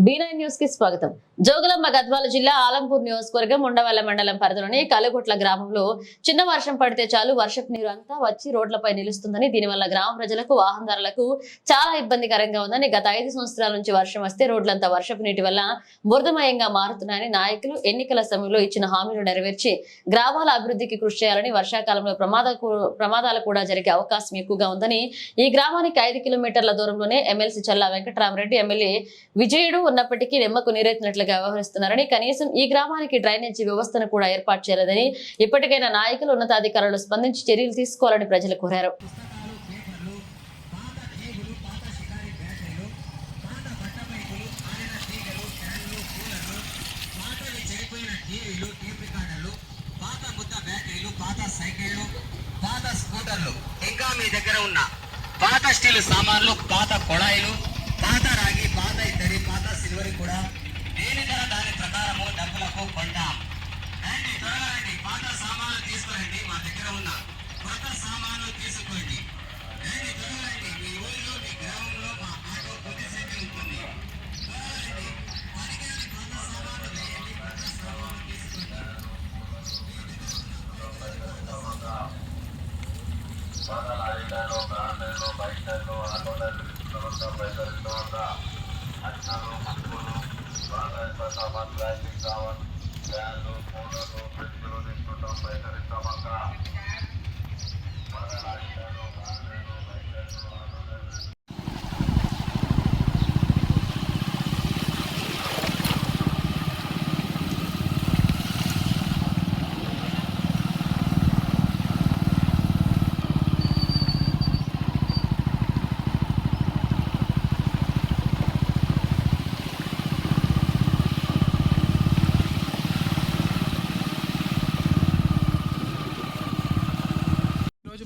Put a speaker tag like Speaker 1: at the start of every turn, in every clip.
Speaker 1: Be న్యూస్కి స్వాగతం. జోగులమ్మ గద్వాల జిల్లా ఆలంపూర్ నియోజకవర్గం ఉండవల్ల మండలం పరిధిలోని కలుగుట్ల గ్రామంలో చిన్న వర్షం పడితే చాలు వర్షపు నీరు అంతా వచ్చి రోడ్లపై నిలుస్తుందని దీనివల్ల గ్రామ ప్రజలకు వాహనదారులకు చాలా ఇబ్బందికరంగా ఉందని గత ఐదు సంవత్సరాల నుంచి వర్షం వస్తే రోడ్లంతా వర్షపు నీటి వల్ల బురదమయంగా మారుతున్నాయని నాయకులు ఎన్నికల సమయంలో ఇచ్చిన హామీలు నెరవేర్చి గ్రామాల అభివృద్ధికి కృషి చేయాలని వర్షాకాలంలో ప్రమాద ప్రమాదాలు కూడా జరిగే అవకాశం ఎక్కువగా ఉందని ఈ గ్రామానికి ఐదు కిలోమీటర్ల దూరంలోనే ఎమ్మెల్సీ చల్లా వెంకటరామరెడ్డి ఎమ్మెల్యే విజయుడు ఉన్నప్పటికీ నిమ్మకు నీరెత్తినట్లుగా వ్యవహరిస్తున్నారని కనీసం ఈ గ్రామానికి డ్రైనేజీ వ్యవస్థను కూడా ఏర్పాటు చేయలేదని ఇప్పటికైనా నాయకులు ఉన్నతాధికారులు స్పందించి చర్యలు తీసుకోవాలని ప్రజలు కోరారు.
Speaker 2: పాత స్కూటర్లు ఇంకా మీ దగ్గర ఉన్న పాత స్టీల్ సామాన్లు పాత కొళాయిలు పాత రాగి పాత ఇద్దరి పాత కూడా దేని ధర దాని ప్రకారము డబ్బులకు కొంటాం. రండి త్వరగా రండి. పాత సామాన్లు తీసుకురండి మా దగ్గర ఉన్న కొత్త సామాన్లు తీసుకోండి రండి త్వరగా రండి. మీ ఊరిలో మీ గ్రామంలో మా ఆటో కొద్ది కొద్దిసేపే ఉంటుంది. త్వరగా రండి. అన్నలు కొత్త సామాన్లు
Speaker 3: సామాన్ ప్లాస్టిక్ సామాన్ ఫ్యాన్లు కూలర్లు ఫ్రిడ్జ్లు తీసుకుంటాం పైసలు ఇస్తామక్క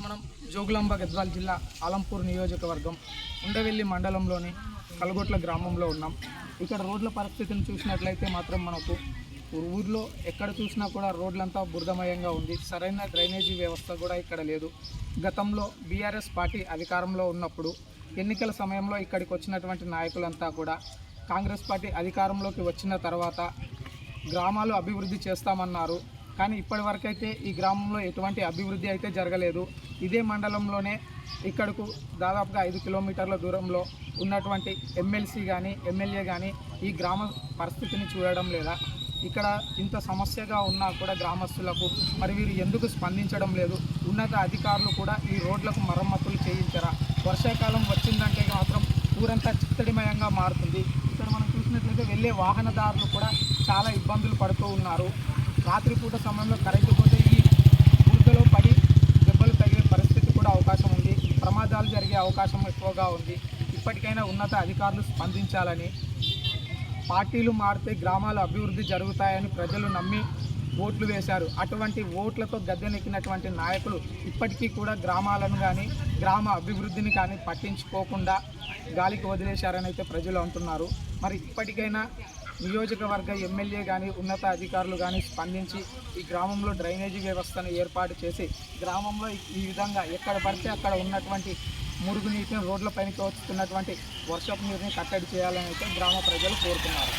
Speaker 4: మనం జోగులాంబ గద్వాల జిల్లా ఆలంపూర్ నియోజకవర్గం ఉండవెల్లి మండలంలోని కలగొట్ల గ్రామంలో ఉన్నాం. ఇక్కడ రోడ్ల పరిస్థితిని చూసినట్లయితే మాత్రం మనకు ఊర్లో ఎక్కడ చూసినా కూడా రోడ్లంతా బురదమయంగా ఉంది. సరైన డ్రైనేజీ వ్యవస్థ కూడా ఇక్కడ లేదు. గతంలో బీఆర్ఎస్ పార్టీ అధికారంలో ఉన్నప్పుడు ఎన్నికల సమయంలో ఇక్కడికి వచ్చినటువంటి నాయకులంతా కూడా కాంగ్రెస్ పార్టీ అధికారంలోకి వచ్చిన తర్వాత గ్రామాలు అభివృద్ధి చేస్తామన్నారు. కానీ ఇప్పటివరకైతే ఈ గ్రామంలో ఎటువంటి అభివృద్ధి అయితే జరగలేదు. ఇదే మండలంలోనే ఇక్కడకు దాదాపుగా ఐదు కిలోమీటర్ల దూరంలో ఉన్నటువంటి ఎమ్మెల్సీ కానీ ఎమ్మెల్యే కానీ ఈ గ్రామ పరిస్థితిని చూడడం లేదా? ఇక్కడ ఇంత సమస్యగా ఉన్నా కూడా గ్రామస్తులకు మరి వీరు ఎందుకు స్పందించడం లేదు? ఉన్నత అధికారులు కూడా ఈ రోడ్లకు మరమ్మతులు చేయించరా? వర్షాకాలం వచ్చిందంటే మాత్రం ఊరంతా చిత్తడిమయంగా మారుతుంది. ఇక్కడ మనం చూసినట్లయితే వెళ్ళే వాహనదారులు కూడా చాలా ఇబ్బందులు పడుతూ ఉన్నారు. రాత్రిపూట సమయంలో కరెంటు పోతే ఈ బురదలో పడి దెబ్బలు తగిలే పరిస్థితి కూడా అవకాశం ఉంది. ప్రమాదాలు జరిగే అవకాశం ఎక్కువగా ఉంది. ఇప్పటికైనా ఉన్నత అధికారులు స్పందించాలని. పార్టీలు మారితే గ్రామాలు అభివృద్ధి జరుగుతాయని ప్రజలు నమ్మి ఓట్లు వేశారు. అటువంటి ఓట్లతో గద్దెనెక్కినటువంటి నాయకులు ఇప్పటికీ కూడా గ్రామాలను కానీ గ్రామ అభివృద్ధిని కానీ పట్టించుకోకుండా గాలికి వదిలేశారని అయితే ప్రజలు అంటున్నారు. మరి ఇప్పటికైనా నియోజకవర్గ ఎమ్మెల్యే కానీ ఉన్నత అధికారులు కానీ స్పందించి ఈ గ్రామంలో డ్రైనేజీ వ్యవస్థను ఏర్పాటు చేసి గ్రామంలో ఈ విధంగా ఎక్కడ పడితే అక్కడ ఉన్నటువంటి మురుగునీటిని రోడ్లపైనకి వస్తున్నటువంటి వర్షపు నీరుని కట్టడి చేయాలని అయితే గ్రామ ప్రజలు కోరుతున్నారు.